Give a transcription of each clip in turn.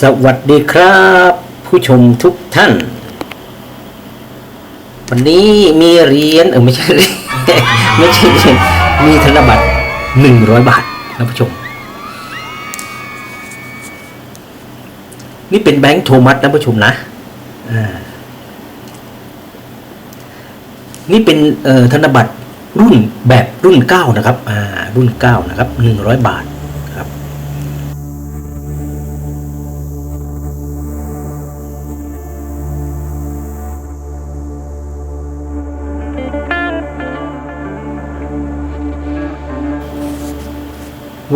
สวัสดีครับ ผู้ชมทุกท่าน วันนี้มีเหรียญเออไม่ใช่เหรียญไม่ใช่เหรียญมีธนบัตรหนึ่งร้อยบาทนะผู้ชม นี่เป็นแบงค์โทมัสนะผู้ชมนะนี่เป็นธนบัตรรุ่นแบบรุ่นเก้านะครับ อ่า รุ่นเก้านะครับหนึ่งร้อยบาท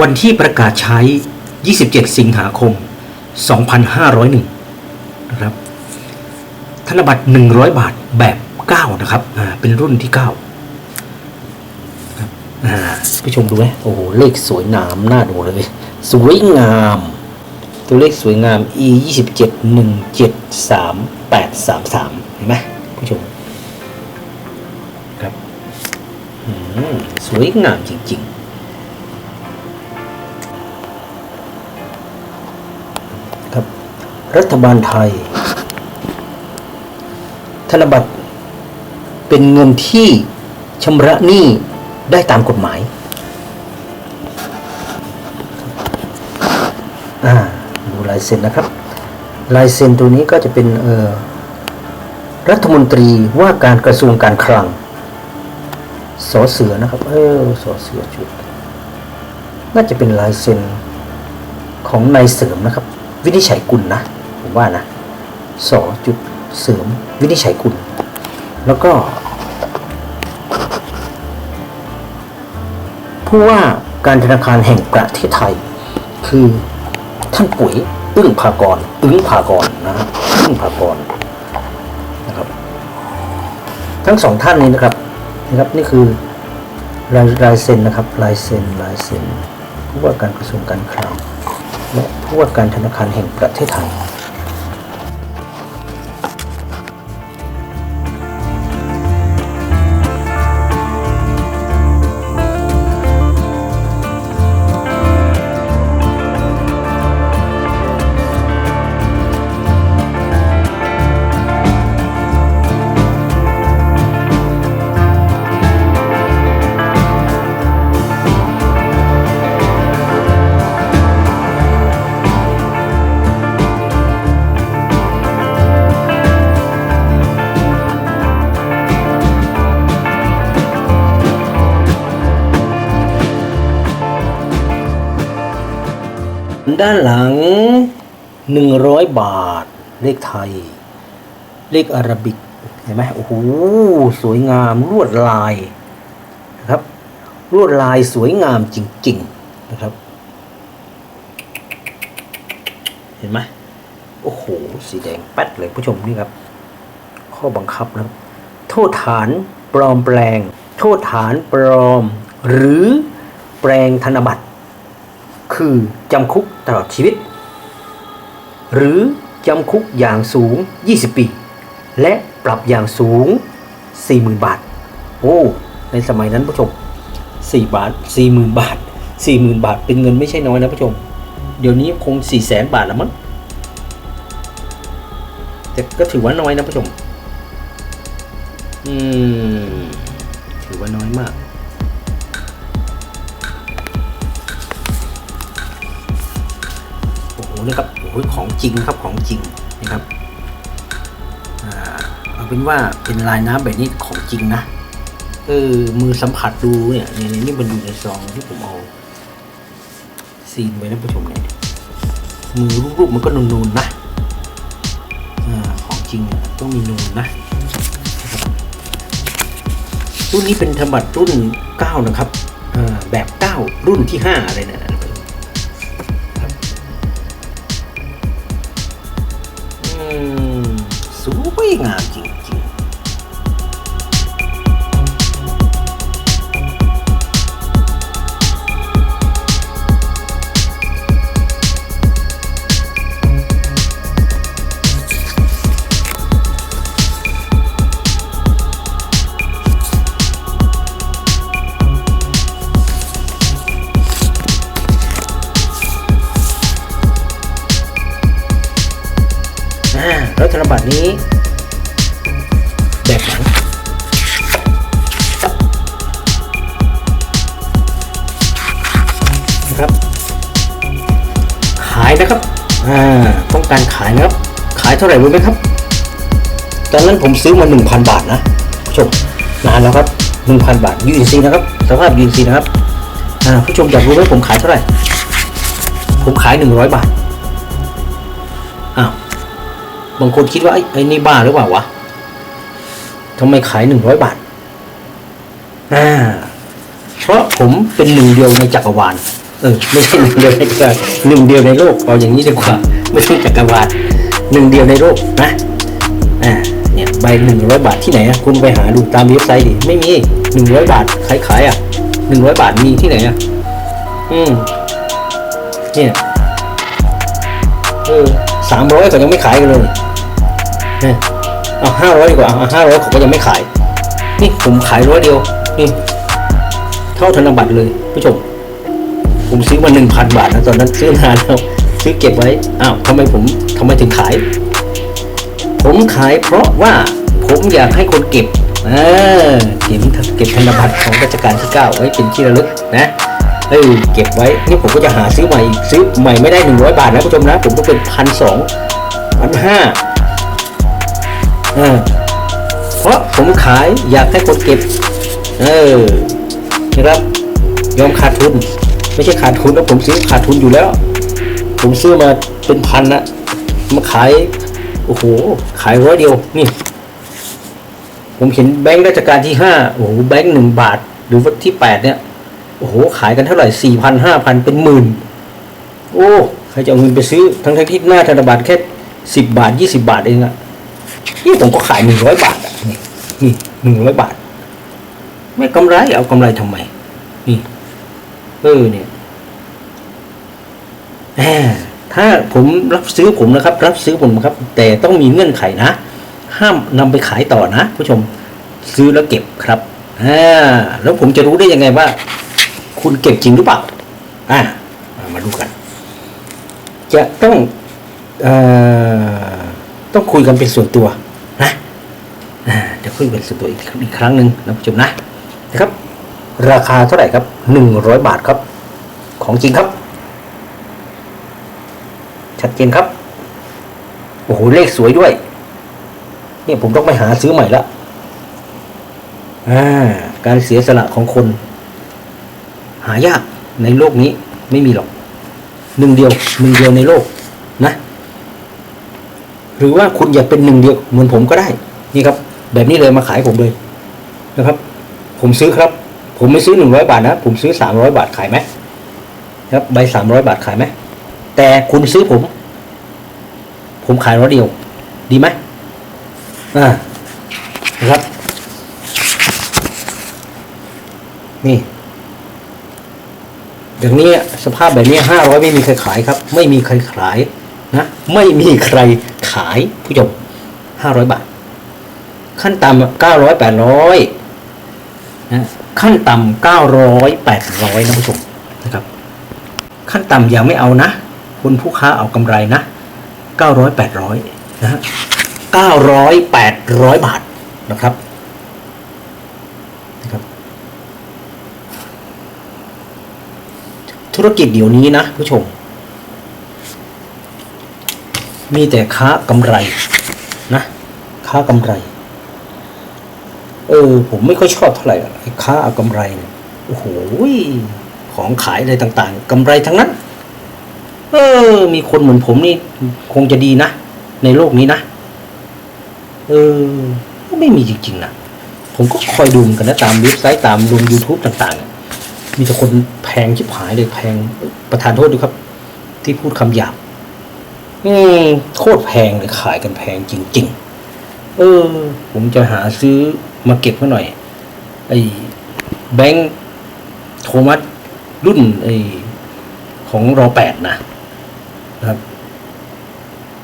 วันที่ประกาศใช้ 27 สิงหาคม 2501 นะครับ ธนบัตร 100 บาทแบบ 9 นะครับ อ่า เป็นรุ่นที่ 9 ครับ อ่า ผู้ชมดูไหมโอ้โห เลขสวยงามน่าดูเลย สวยงาม ตัวเลขสวยงาม e 27 17 3 8 3 3 เห็นไหมผู้ชม ครับ สวยงามจริง ๆ รัฐบาลไทย ธนบัตรเป็นเงินที่ชำระหนี้ได้ตามกฎหมายอ่าดูลายเซ็นนะครับ ลายเซ็นตัวนี้ก็จะเป็นรัฐมนตรีว่าการกระทรวงการคลังสอเสือนะครับ เออสอเสือจุด น่าจะเป็นลายเซ็นของนายเสริมนะครับ วินิจฉัยกุลนะ ผมว่านะสอจุดเสริมวินิจฉัยกุลแล้วก็ ผู้ว่าการธนาคารแห่งประเทศไทย คือท่านปุ๋ยอึ้งภากรอึ้งภากรนะฮะอึ้งภากรนะครับ ทั้งสองท่านนี้นะครับนะครับนี่คือลายลายเซ็นนะครับลายเซ็นลายเซ็นผู้ว่าการกระทรวงการคลังและผู้ว่าการธนาคารแห่งประเทศไทย ด้านหลัง 100 บาท เลขไทย เลขอารบิก เห็นไหมโอ้โห สวยงามลวดลายนะครับลวดลายสวยงามจริง ๆ นะครับ เห็นไหมโอ้โห สีแดงแป๊ดเลยผู้ชมนี่ครับ ข้อบังคับนะครับ โทษฐานปลอมแปลง โทษฐานปลอม หรือแปลงธนบัตร คือจำคุกตลอดชีวิต หรือจำคุกอย่างสูง 20 ปี และปรับอย่างสูง 40,000 บาท โอ้ ในสมัยนั้นผู้ชม 4 บาท 40,000 บาท 40,000 บาท เป็นเงินไม่ใช่น้อยนะผู้ชม เดี๋ยวนี้คง 400,000บาทแล้วมั้ง แต่ก็ถือว่าน้อยนะผู้ชม อืม ถือว่าน้อยมาก อ้โหนะครับโอ้โหของจริงครับของจริงนะครับอ่าเอาเป็นว่าเป็นลายน้ำแบบนี้ของจริงนะเออมือสัมผัสดูเนี่ยเนี่ยนี่มันอยู่ในซองที่ผมเอาซีนไว้นะผู้ชมเนี่ยมือรูปๆมันก็นูนๆนะอ่าของจริงต้องมีนูนนะนะรุ่นนี้เป็นธนบัตรรุ่น 9 นะครับอ่าแบบ 9 รุ่นที่5อะไรเนี่ยนะ Kuy ngaki. Nah, lalu terlepas nih ารขายนะครับ ขายเท่าไหร่รู้ไหมครับ ตอนนั้นผมซื้อมา 1,000 บาทนะผู้ชมนานแล้วครับ 1,000 บาท UNC นะครับสภาพ UNC นะครับผู้ชมอยากรู้ไหมผมขายเท่าไหร่ ผมขาย 100 บาทอ้าวบางคนคิดว่าไอ้ไอ้นี่บ้าหรือเปล่าวะทำไมขาย 100 บาทอ่าเพราะผมเป็นหนึ่งเดียวในจักรวาลเออไม่ใช่หนึ่งเดียวในจักรหนึ่งเดียวในโลกเอาอย่างนี้ดีกว่า ไม่ใช่จักรวาลหนึ่งเดียวในโลกนะอ่าเนี่ยใบหนึ่งร้อยบาทที่ไหนอะคุณไปหาดูตามเว็บไซต์ดิไม่มีหนึ่งร้อยบาทขายขายอะหนึ่งร้อยบาทมีที่ไหนอะอืมเนี่ยเออสามร้อยเขายังไม่ขายกันเลยเนี่ยเอาห้าร้อยดีกว่าเอาห้าร้อยเขาก็ยังไม่ขาย นี่ผมขายร้อยเดียวนี่เท่าธนบัตรเลยผู้ชมผมซื้อมาหนึ่งพันบาทนะตอนนั้นซื้อนานแล้ว ซื้อเก็บไว้ อ้าวทำไมผมทำไมถึงขาย ผมขายเพราะว่าผมอยากให้คนเก็บเออเก็บเก็บธนบัตรของรัชกาลที่ 9 ไว้เป็นที่ระลึกนะเออเก็บไว้นี่ผมก็จะหาซื้อใหม่อีกซื้อใหม่ไม่ได้ 100 บาทนะผู้ชมนะ ผมต้องเป็นพันสองพันห้าเออเพราะผมขายอยากให้คนเก็บ เออนะครับยอมขาดทุน ไม่ใช่ขาดทุนนะผมซื้อขาดทุนอยู่แล้ว ผมซื้อมาเป็นพันนะมาขาย โอ้โห ขายร้อยเดียว นี่ ผมเห็นแบงค์ราชการที่ห้าโอ้โห แบงค์หนึ่งบาท หรือว่าที่แปดเนี่ย โอ้โห ขายกันเท่าไหร่สี่พันห้าพันเป็นหมื่น โอ้ ใครจะเอาเงินไปซื้อ ทั้งทั้งที่หน้าธนบัตรแค่สิบบาทยี่สิบาทเองอะนี่ผมก็ขายหนึ่งร้อยบาทอะนี่นี่หนึ่งร้อยบาท ไม่กำไร เอากำไรทำไม นี่ เออเนี่ย ถ้าผมรับซื้อผมนะครับ รับซื้อผมครับ แต่ต้องมีเงื่อนไขนะ ห้ามนำไปขายต่อนะ ผู้ชมซื้อแล้วเก็บครับอ่าแล้วผมจะรู้ได้ยังไงว่า คุณเก็บจริงหรือเปล่าอ่ามาดูกัน จะต้องเอ่อต้องคุยกันเป็นส่วนตัวนะเดี๋ยวคุยเป็นส่วนตัวอีกอีกครั้งหนึ่งนะผู้ชมนะนะครับ ราคาเท่าไหร่ครับหนึ่งร้อยบาทครับ ของจริงครับ ชัดเจนครับ โอ้โห เลขสวยด้วย เนี่ยผมต้องไปหาซื้อใหม่ละอ่าการเสียสละของคน หายากในโลกนี้ไม่มีหรอกหนึ่งเดียวหนึ่งเดียวในโลกนะ หรือว่าคุณอยากเป็นหนึ่งเดียวเหมือนผมก็ได้ นี่ครับ แบบนี้เลยมาขายผมเลยนะครับ ผมซื้อครับ ผมไม่ซื้อหนึ่งร้อยบาทนะผมซื้อสามร้อยบาทขายไหมครับใบสามร้อยบาทขายไหมแต่คุณซื้อผม ผมขายร้อยเดียว ดีไหมอ่านะครับ นี่อย่างนี้สภาพแบบนี้ห้าร้อยไม่มีใครขายครับ ไม่มีใครขายนะไม่มีใครขายผู้ชมห้าร้อยบาท ขั้นต่ำเก้าร้อยแปดร้อยนะขั้นต่ำเก้าร้อยแปดร้อยนะผู้ชมนะครับ ขั้นต่ำอย่าไม่เอานะ คุณผู้ค้าเอากำไรนะ เก้าร้อยแปดร้อยนะฮะเก้าร้อยแปดร้อยบาทนะครับนะครับ ธุรกิจเดี๋ยวนี้นะผู้ชม มีแต่ค้ากำไรนะ ค้ากำไร เออ ผมไม่ค่อยชอบเท่าไหร่ไอ้ค้าเอากำไรเนี่ยโอ้โหของขายอะไรต่างๆกำไรทั้งนั้น ออ มีคนเหมือนผมนี่ คงจะดีนะ ในโลกนี้นะ เออ ก็ไม่มีจริง ๆนะผมก็คอยดูเหมือนกันนะ ตามเว็บไซต์ตามลง YouTube ต่างๆ มีแต่คนแพงชิบหายเลยแพงประธานโทษด้วยครับ ที่พูดคำหยาบอืมโคตรแพงเลยขายกันแพงจริง ๆ เออ ผมจะหาซื้อมาเก็บไว้หน่อย ไอ้แบงค์โทมัสรุ่นไอ้ของรอแปดนะ นะครับ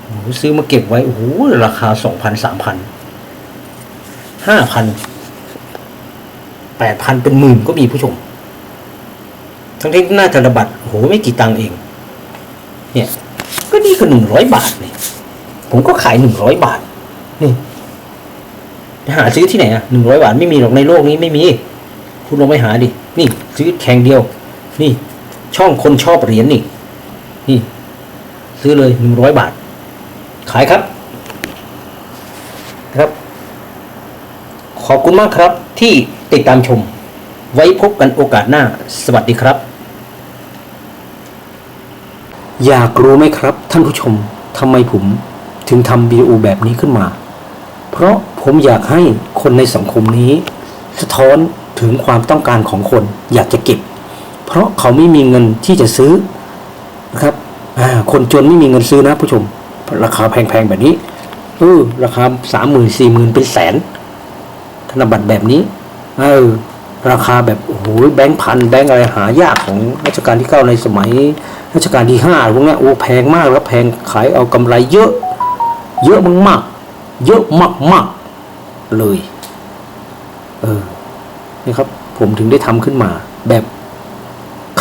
โหซื้อมาเก็บไว้โอ้โหราคาสองพันสามพันห้าพันแปดพันเป็นหมื่นก็มีผู้ชม ทั้งที่หน้าธนบัตรโอ้โหไม่กี่ตังค์เอง เนี่ย ก็นี่ก็หนึ่งร้อยบาทเนี่ยผมก็ขายหนึ่งร้อยบาทนี่หาซื้อที่ไหนอะหนึ่งร้อยบาทไม่มีหรอกในโลกนี้ไม่มี คุณลองไปหาดิ นี่ ซื้อแข่งเดียว นี่ ช่องคนชอบเหรียญนี่ นี่ ซื้อเลยหนึ่งร้อยบาท ขายครับครับ ขอบคุณมากครับที่ติดตามชม ไว้พบกันโอกาสหน้า สวัสดีครับ อยากรู้ไหมครับ ท่านผู้ชมทำไมผมถึงทำวิดีโอแบบนี้ขึ้นมา เพราะผมอยากให้คนในสังคมนี้ สะท้อนถึงความต้องการของคนอยากจะเก็บ เพราะเขาไม่มีเงินที่จะซื้อนะครับ อ่าคนจนไม่มีเงินซื้อนะผู้ชม ราคาแพงๆแบบนี้เออราคาสามหมื่นสี่หมื่นเป็นแสน ธนบัตรแบบนี้เออราคาแบบโอ้โหแบงค์พันแบงค์อะไรหายากของรัชกาลที่เก้าในสมัยรัชกาลที่ห้าพวกนี้โอ้แพงมากแล้วแพงขายเอากำไรเยอะ เยอะมากๆเยอะมากๆเลยเออนี่ครับ ผมถึงได้ทำขึ้นมา แบบ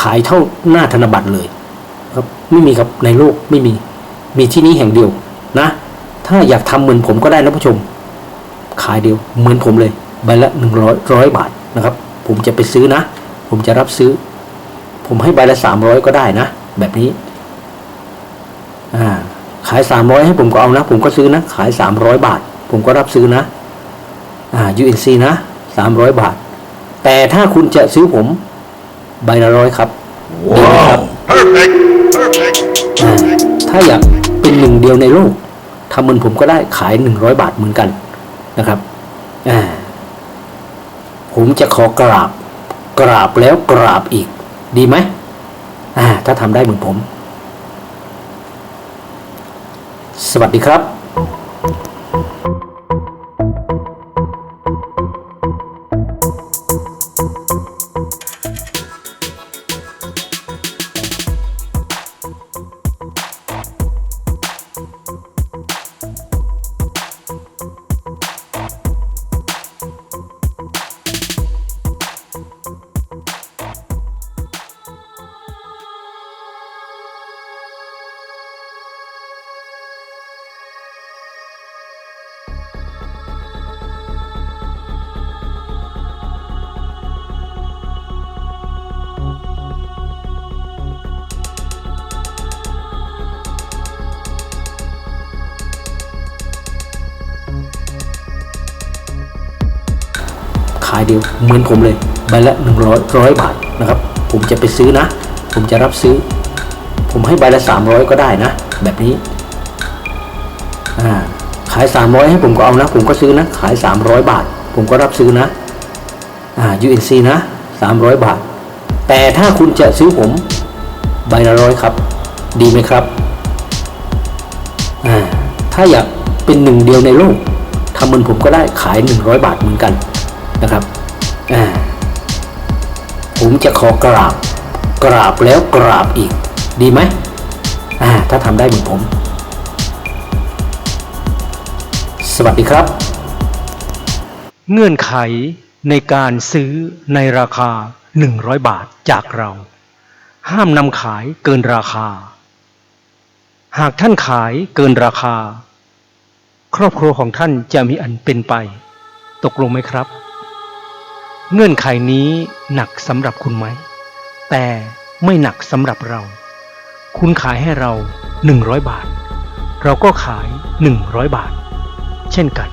ขายเท่าหน้าธนบัตรเลย ครับไม่มีครับในโลกไม่มี มีที่นี้แห่งเดียวนะ ถ้าอยากทำเหมือนผมก็ได้นะผู้ชม ขายเดียวเหมือนผมเลยใบละหนึ่งร้อยร้อยบาทนะครับ ผมจะไปซื้อนะ ผมจะรับซื้อ ผมให้ใบละสามร้อยก็ได้นะ แบบนี้ อ่า ขายสามร้อยให้ผมก็เอานะ ผมก็ซื้อนะ ขายสามร้อยบาท ผมก็รับซื้อนะ อ่า UNC นะสามร้อยบาท แต่ถ้าคุณจะซื้อผมใบละร้อยครับดี ถ้าอยากเป็นหนึ่งเดียวในโลกทำเหมือนผมก็ได้ขายหนึ่งร้อยบาทเหมือนกันนะครับผมจะขอกราบกราบแล้วกราบอีก ดีไหมถ้าทำได้เหมือนผม สวัสดีครับ ดียวเหมือนผมเลยใบละหนึ่งร้อยร้อยบาทนะครับ ผมจะไปซื้อนะ ผมจะรับซื้อ ผมให้ใบละสามร้อยก็ได้นะ แบบนี้อ่าขายสามร้อยให้ผมก็เอานะ ผมก็ซื้อนะ ขายสามร้อยบาท ผมก็รับซื้อนะอ่า UNC นะสามร้อยบาท แต่ถ้าคุณจะซื้อผมใบละร้อยครับ ดีไหมครับอ่าถ้าอยากเป็นหนึ่งเดียวในโลกทำเหมือนผมก็ได้ขายหนึ่งร้อยบาทเหมือนกันนะครับ ผมจะขอกราบ กราบแล้วกราบอีก ดีไหมถ้าทำได้เหมือนผม สวัสดีครับ เงื่อนไขในการซื้อในราคา 100 บาทจากเรา ห้ามนำขายเกินราคา หากท่านขายเกินราคา ครอบครัวของท่านจะมีอันเป็นไป ตกลงไหมครับ เงื่อนไขนี้หนักสำหรับคุณไหม แต่ไม่หนักสำหรับเรา คุณขายให้เรา 100 บาท เราก็ขาย 100 บาท เช่นกัน